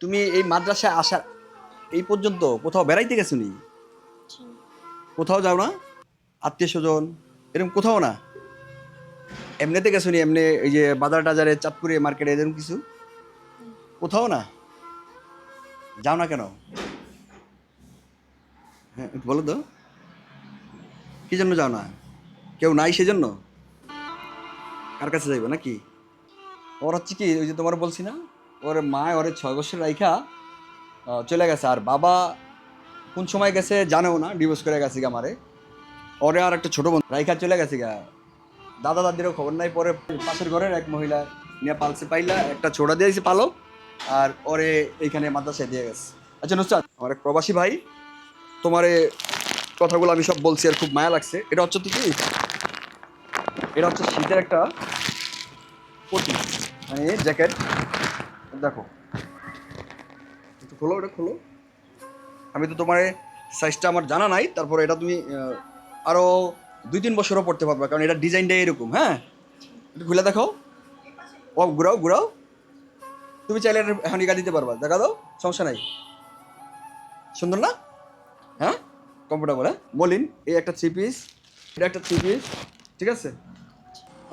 তুমি এই মাদ্রাসায় আসার এই পর্যন্ত কোথাও বেড়াইতে গেছো নি? কোথাও যাও না? আত্মীয় স্বজন? এরকম কোথাও না? এমনিতে গেছো নি? এমনি এই যে বাজার টাজারে চাঁদপুরে মার্কেটে এরকম কিছু? কোথাও না? যাও না কেন? হ্যাঁ বলো তো। কি জন্য যাও না? কেউ নাই সেজন্য? কার কাছে যাইবে নাকি? ওর হচ্ছে কি ওই যে তোমার বলছি না? ওর মা ওরে ছয় বছর রাইখা চলে গেছে। আর বাবা কোন সময় গেছে জানেও না ডিভোর্স করে গেছে গা আমারে ওরে আর একটা ছোট বোন রাইখা চলে গেছে গা দাদা দাদিরও খবর নাই, পরে পাশের ঘরের এক মহিলা নিয়ে পালসে পাইলা, একটা ছোড়া দিয়েছে পালক, আর ওরে এইখানে মাদ্রাসায় দিয়ে গেছে। আচ্ছা নুসরাত, আমার এক প্রবাসী ভাই, তোমারে কথাগুলো আমি সব বলছি আর খুব মায়া লাগছে। এটা হচ্ছে কি? এটা হচ্ছে শীতের একটা পটি মানে জ্যাকেট দেখো। খোলো এটা খোলো। আমি তো তোমার সাইজটা আমার জানা নাই তারপরে এটা তুমি আহ, আরও দুই তিন বছরও পড়তে পারবে কারণ এটা ডিজাইনটা এরকম হ্যাঁ? একটু খুলে দেখো ও ঘুরাও ঘুরাও। তুমি চাইলে এটা ইকা দিতে পারবা দেখা দাও সমস্যা নাই। সুন্দর না? হ্যাঁ? কমফোর্টেবল হ্যাঁ? মলিন এই একটা থ্রি পিস এটা একটা থ্রি পিস ঠিক আছে?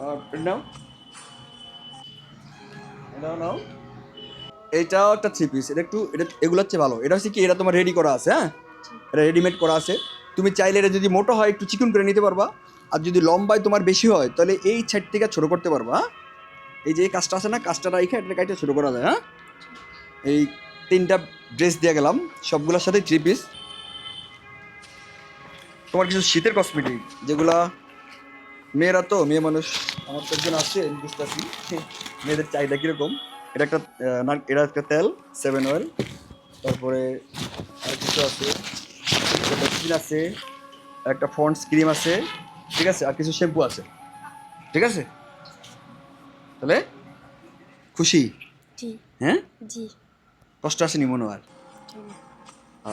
আর নাও। এটাও নাও। এইটাও একটা থ্রি পিস এটা একটু এটা এগুলো হচ্ছে ভালো। এটা হচ্ছে কি এটা তোমার রেডি করা আছে হ্যাঁ? এটা রেডিমেড করা আছে। তুমি চাইলে এটা যদি মোটো হয় একটু চিকন করে নিতে পারবা। আর যদি লম্বায় তোমার বেশি হয় তাহলে এই সাইড থেকে ছোটো করতে পারবা হ্যাঁ? এই যে এই কাজটা আছে না কাজটা রাইখে এটা কাজটা ছোটো করা যায় হ্যাঁ? এই তিনটা ড্রেস দিয়ে গেলাম সবগুলোর সাথে থ্রি পিস তোমার কিছু শীতের কসমেটিক যেগুলা মেয়েরা তো মেয়ে মানুষ আমার তো একজন আছে আমি বুঝতেছি। মেয়েদের চাহিদা কীরকম? এটা একটা এটা একটা তেল সেভেন অয়েল তারপরে আর কিছু আছে স্কিন আছে একটা ফন্টস ক্রিম আছে ঠিক আছে? আর কিছু শ্যাম্পু আছে। ঠিক আছে? তাহলে খুশি? হ্যাঁ? কষ্ট আসেনি মনে আর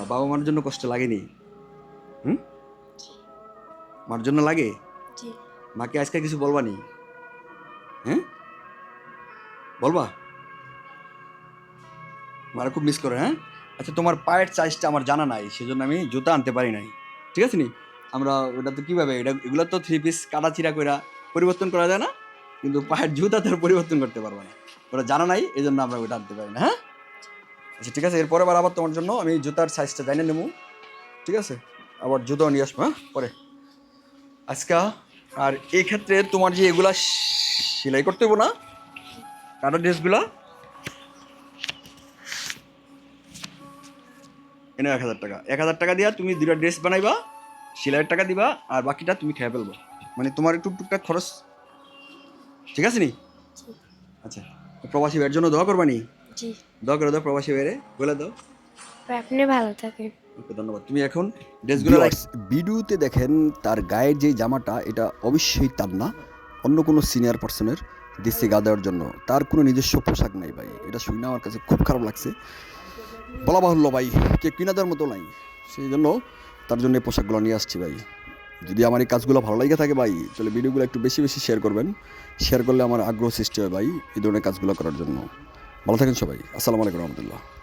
বাবা মার জন্য কষ্ট লাগেনি? হুম? মার জন্য লাগে? মাকে আজকে কিছু বলবা নি? হ্যাঁ? বলবা? মারা খুব মিস করে হ্যাঁ? আচ্ছা তোমার পায়ের সাইজটা আমার জানা নাই, সেজন্য আমি জুতা আনতে পারি নাই। ঠিক আছে নি? আমরা ওটা তো কীভাবে, এটা, এগুলো তো থ্রি পিস কাটা চিরা কইরা পরিবর্তন করা যায় না, কিন্তু পায়ের জুতা তো পরিবর্তন করতে পারব না। ওটা জানা নাই এই জন্য আমরা ওটা আনতে পারি না হ্যাঁ? আচ্ছা ঠিক আছে, এরপরে আবার আবার তোমার জন্য আমি জুতার সাইজটা জানিয়ে নেব। ঠিক আছে? আবার জুতাও নিয়ে আসব হ্যাঁ? পরে। আজকা, আর এই ক্ষেত্রে তোমার যে এগুলা সেলাই করতে হব না, কাটা ড্রেসগুলা এনে এক হাজার টাকা। এক হাজার টাকা দিয়া তুমি দুটা ড্রেস বানাইবা সেলাইয়ের টাকা দিবা আর বাকিটা তুমি খেয়ে ফেলব। মানে তোমার একটু টুকটাক খরচ। ঠিক আছে নি? আচ্ছা প্রবাসী ভাইয়ের জন্য দোয়া করবা নি? দোয়া করে দাও প্রবাসী ভাইরে বলে দাও। আপনি ভালো থাকেন। ধন্যবাদ। তুমি এখন ড্রেসগুলো ভিডিওতে দেখেন তার গায়ের যে জামাটা এটা অবশ্যই তার না। অন্য কোনো সিনিয়র পার্সনের দিচ্ছে গা দেওয়ার জন্য। তার কোনো নিজস্ব পোশাক নাই ভাই। এটা শুনে আমার কাছে খুব খারাপ লাগছে। বলা বাহুল্য ভাই, কে কিনাদের মতো নাই। সেই জন্য তার জন্য এই পোশাকগুলো নিয়ে আসছি ভাই। যদি আমার এই কাজগুলো ভালো লাগে থাকে ভাই, তাহলে ভিডিওগুলো একটু বেশি বেশি শেয়ার করবেন। শেয়ার করলে আমার আগ্রহ সৃষ্টি হয় ভাই এই ধরনের কাজগুলো করার জন্য। ভালো থাকেন সবাই। আসসালামু আলাইকুম রহমতুল্লাহ।